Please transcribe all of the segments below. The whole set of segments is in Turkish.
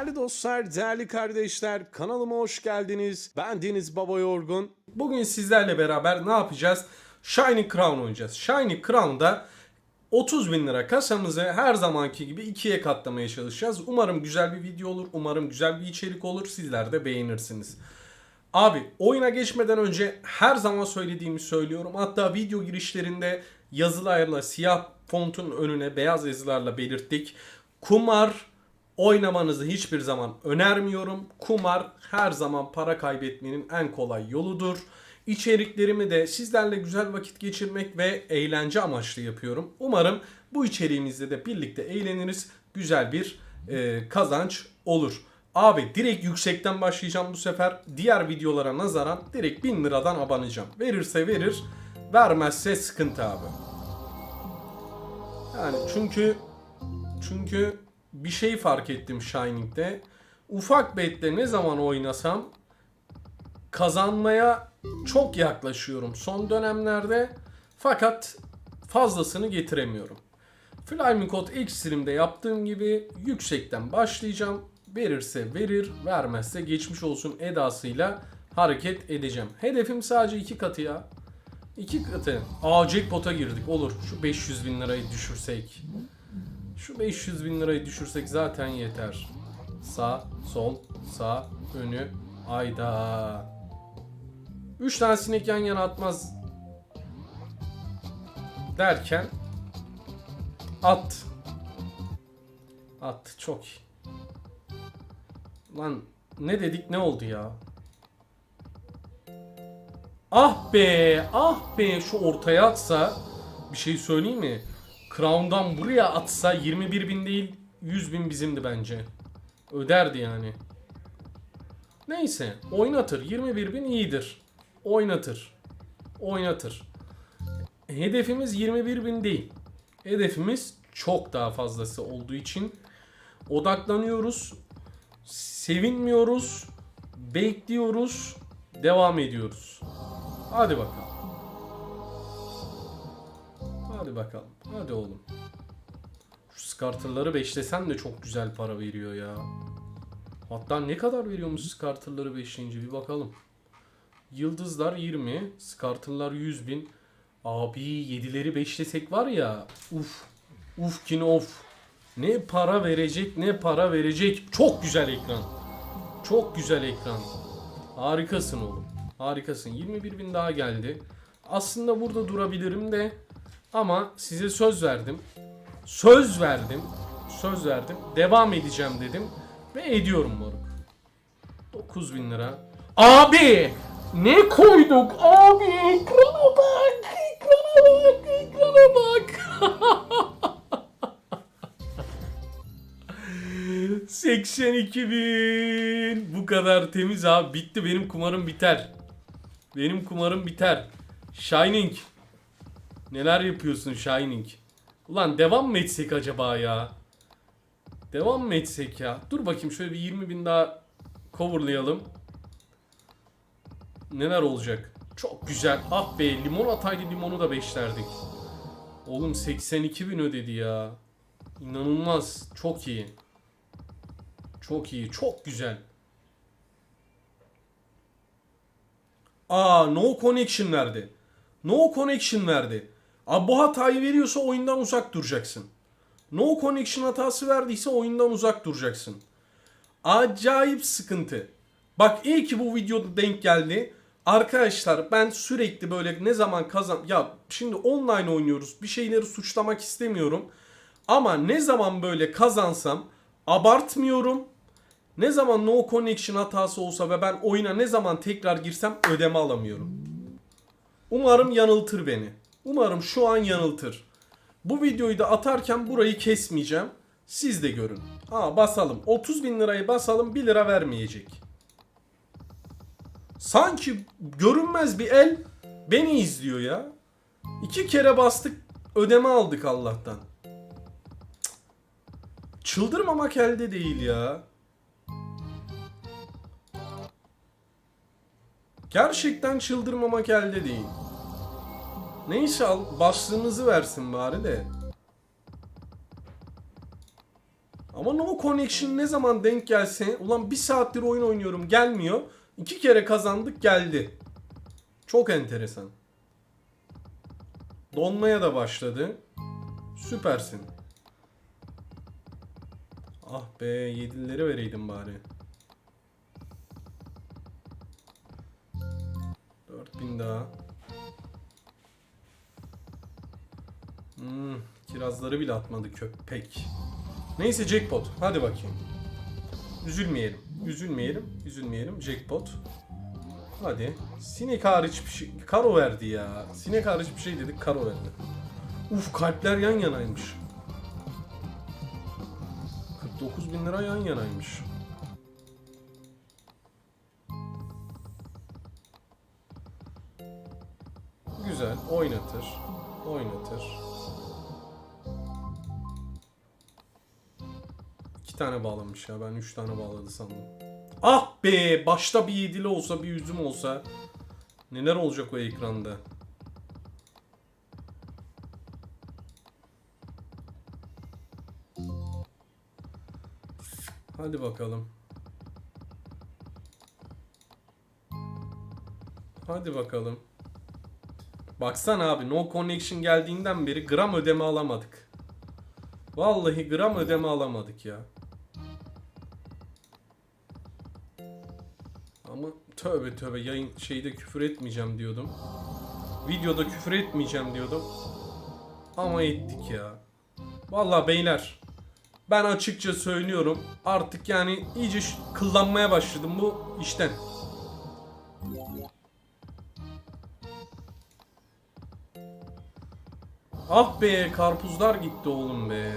Değerli dostlar, değerli kardeşler, kanalıma hoş geldiniz. Ben Deniz Baba Yorgun. Bugün sizlerle beraber ne yapacağız? Shiny Crown oynayacağız. Shiny Crown'da 30 bin lira kasamızı her zamanki gibi ikiye katlamaya çalışacağız. Umarım güzel bir video olur. Umarım güzel bir içerik olur. Sizler de beğenirsiniz. Abi oyuna geçmeden önce her zaman söylediğimi söylüyorum. Hatta video girişlerinde yazılarla siyah fontun önüne beyaz yazılarla belirttik. Kumar oynamanızı hiçbir zaman önermiyorum. Kumar her zaman para kaybetmenin en kolay yoludur. İçeriklerimi de sizlerle güzel vakit geçirmek ve eğlence amaçlı yapıyorum. Umarım bu içeriğimizde de birlikte eğleniriz. Güzel bir e, kazanç olur. Abi direkt yüksekten başlayacağım bu sefer. Diğer videolara nazaran direkt 1000 liradan abanacağım. Verirse verir, vermezse sıkıntı abi. Yani çünkü çünkü bir şey fark ettim Shining'de. Ufak betle ne zaman oynasam kazanmaya çok yaklaşıyorum son dönemlerde. Fakat fazlasını getiremiyorum. Flaming Extreme'de yaptığım gibi yüksekten başlayacağım. Verirse verir, vermezse geçmiş olsun edasıyla hareket edeceğim. Hedefim sadece iki katı ya. İki katı. Aa jackpot'a girdik olur. Şu 500 bin lirayı düşürsek. Şu 500 bin lirayı düşürsek zaten yeter. Sağ, sol, sağ, önü, ayda. 3 tane sinek yan yana atmaz derken at. At çok. Lan ne dedik ne oldu ya? Ah be, ah be şu ortaya atsa bir şey söyleyeyim mi? Crown'dan buraya atsa 21 bin değil 100 bin bizimdi bence. Öderdi yani. Neyse oynatır 21 bin iyidir. Oynatır. Oynatır. Hedefimiz 21 bin değil. Hedefimiz çok daha fazlası olduğu için odaklanıyoruz. Sevinmiyoruz. Bekliyoruz. Devam ediyoruz. Hadi bakalım. Hadi bakalım. Hadi oğlum. Şu skartırları beşlesen de çok güzel para veriyor ya. Hatta ne kadar veriyormuş skartırları beşleyince bir bakalım. Yıldızlar 20, skartırlar 100 bin. Abi 7'leri beşlesek var ya. Uf. Uf kin of. Ne para verecek ne para verecek. Çok güzel ekran. Çok güzel ekran. Harikasın oğlum. Harikasın. 21 bin daha geldi. Aslında burada durabilirim de ama size söz verdim. Söz verdim. Söz verdim. Devam edeceğim dedim. Ve ediyorum moruk. 9 bin lira. Abi! Ne koyduk abi? Ekrana bak! Ekrana bak! Ekrana bak! 82 bin. Bu kadar temiz abi. Bitti benim kumarım biter. Benim kumarım biter. Shining. Neler yapıyorsun Shining? Ulan devam mı etsek acaba ya? Devam mı etsek ya? Dur bakayım şöyle bir 20 bin daha coverlayalım. Neler olacak? Çok güzel. Ah be limon ataydı limonu da beşlerdik. Oğlum 82 bin ödedi ya. İnanılmaz. Çok iyi. Çok iyi. Çok güzel. Aa no connection verdi. No connection verdi. Abi bu hatayı veriyorsa oyundan uzak duracaksın. No connection hatası verdiyse oyundan uzak duracaksın. Acayip sıkıntı. Bak iyi ki bu videoda denk geldi. Arkadaşlar ben sürekli böyle ne zaman kazan... Ya şimdi online oynuyoruz. Bir şeyleri suçlamak istemiyorum. Ama ne zaman böyle kazansam abartmıyorum. Ne zaman no connection hatası olsa ve ben oyuna ne zaman tekrar girsem ödeme alamıyorum. Umarım yanıltır beni. Umarım şu an yanıltır. Bu videoyu da atarken burayı kesmeyeceğim. Siz de görün. Aa basalım. 30 bin lirayı basalım 1 lira vermeyecek. Sanki görünmez bir el beni izliyor ya. İki kere bastık ödeme aldık Allah'tan. Çıldırmamak elde değil ya. Gerçekten çıldırmamak elde değil. Neyse al başlığımızı versin bari de. Ama no connection ne zaman denk gelse ulan bir saattir oyun oynuyorum gelmiyor. İki kere kazandık geldi. Çok enteresan. Donmaya da başladı. Süpersin. Ah be yedileri vereydim bari. 4000 daha. Hmm, kirazları bile atmadı köpek. Neyse jackpot. Hadi bakayım. Üzülmeyelim. Üzülmeyelim. Üzülmeyelim. Jackpot. Hadi. Sinek hariç bir şey. Karo verdi ya. Sinek hariç bir şey dedik. Karo verdi. Uf kalpler yan yanaymış. 49 bin lira yan yanaymış. Güzel. Oynatır. Oynatır. Tane bağlamış ya. Ben üç tane bağladı sandım. Ah be! Başta bir yedili olsa, bir yüzüm olsa. Neler olacak o ekranda? Hadi bakalım. Hadi bakalım. Baksana abi no connection geldiğinden beri gram ödeme alamadık. Vallahi gram ödeme alamadık ya. Ama tövbe tövbe yayın şeyde küfür etmeyeceğim diyordum. Videoda küfür etmeyeceğim diyordum. Ama ettik ya. Vallahi beyler ben açıkça söylüyorum artık yani iyice kıllanmaya başladım bu işten. Ah be karpuzlar gitti oğlum be.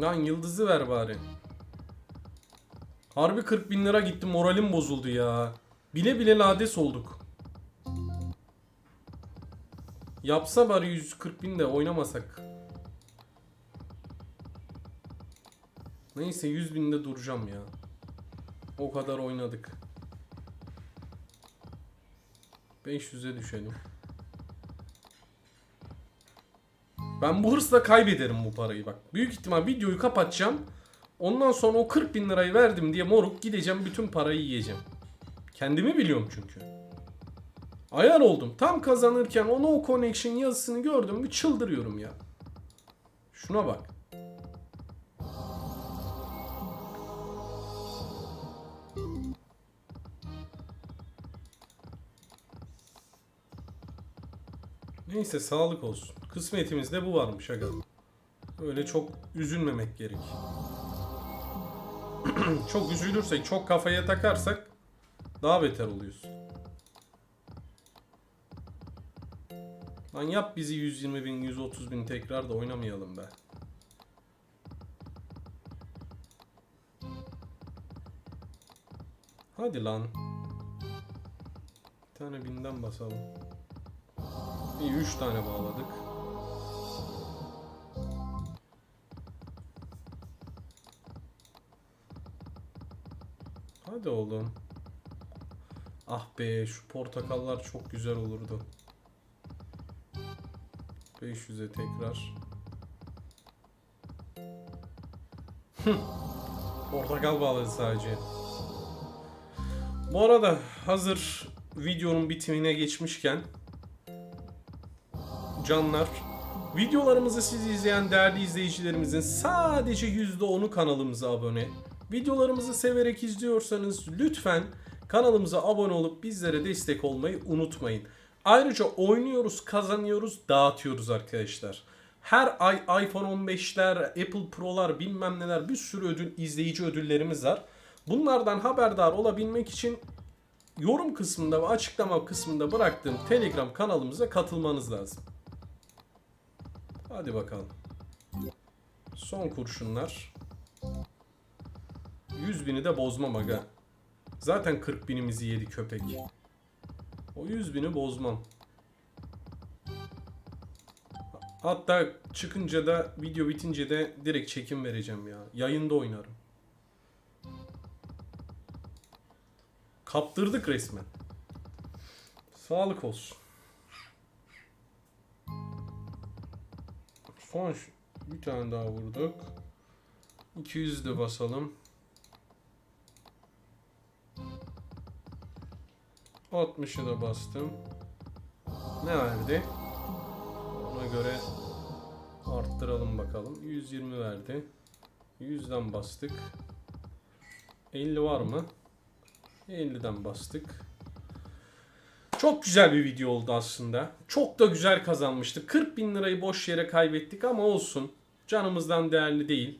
Lan yıldızı ver bari. Harbi 40 bin lira gitti moralim bozuldu ya. Bile bile lades olduk. Yapsa bari 140 bin de oynamasak. Neyse 100 binde duracağım ya. O kadar oynadık. 500'e düşelim. Ben bu hırsla kaybederim bu parayı bak. Büyük ihtimal videoyu kapatacağım. Ondan sonra o 40 bin lirayı verdim diye moruk gideceğim bütün parayı yiyeceğim. Kendimi biliyorum çünkü. Ayar oldum. Tam kazanırken o no connection yazısını gördüm mü çıldırıyorum ya. Şuna bak. Neyse sağlık olsun. Kısmetimizde bu varmış aga. Öyle çok üzülmemek gerek. çok üzülürsek, çok kafaya takarsak daha beter oluyoruz. Lan yap bizi 120 bin, 130 bin tekrar da oynamayalım be. Hadi lan. Bir tane binden basalım. İyi 3 tane bağladık. Hadi oğlum. Ah be şu portakallar çok güzel olurdu. 500'e tekrar. Portakal bağladı sadece. Bu arada hazır videonun bitimine geçmişken canlar. Videolarımızı siz izleyen değerli izleyicilerimizin sadece %10'u kanalımıza abone. Videolarımızı severek izliyorsanız lütfen kanalımıza abone olup bizlere destek olmayı unutmayın. Ayrıca oynuyoruz, kazanıyoruz, dağıtıyoruz arkadaşlar. Her ay iPhone 15'ler, Apple Pro'lar bilmem neler bir sürü ödül, izleyici ödüllerimiz var. Bunlardan haberdar olabilmek için yorum kısmında ve açıklama kısmında bıraktığım Telegram kanalımıza katılmanız lazım. Hadi bakalım. Son kurşunlar. 100 bini de bozmam aga. Zaten 40 binimizi yedi köpek. O 100 bini bozmam. Hatta çıkınca da video bitince de direkt çekim vereceğim ya. Yayında oynarım. Kaptırdık resmen. Sağlık olsun. Son bir tane daha vurduk. 200 de basalım. 60'ı da bastım. Ne verdi? Ona göre arttıralım bakalım. 120 verdi. 100'den bastık. 50 var mı? 50'den bastık. Çok güzel bir video oldu aslında. Çok da güzel kazanmıştık. 40 bin lirayı boş yere kaybettik ama olsun. Canımızdan değerli değil.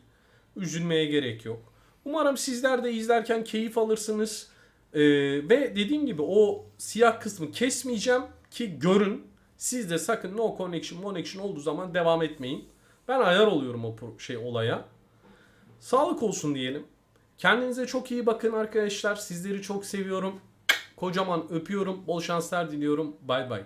Üzülmeye gerek yok. Umarım sizler de izlerken keyif alırsınız. Ee, ve dediğim gibi o siyah kısmı kesmeyeceğim ki görün. Siz de sakın no connection, connection olduğu zaman devam etmeyin. Ben ayar oluyorum o şey olaya. Sağlık olsun diyelim. Kendinize çok iyi bakın arkadaşlar. Sizleri çok seviyorum. Kocaman öpüyorum. Bol şanslar diliyorum. Bay bay.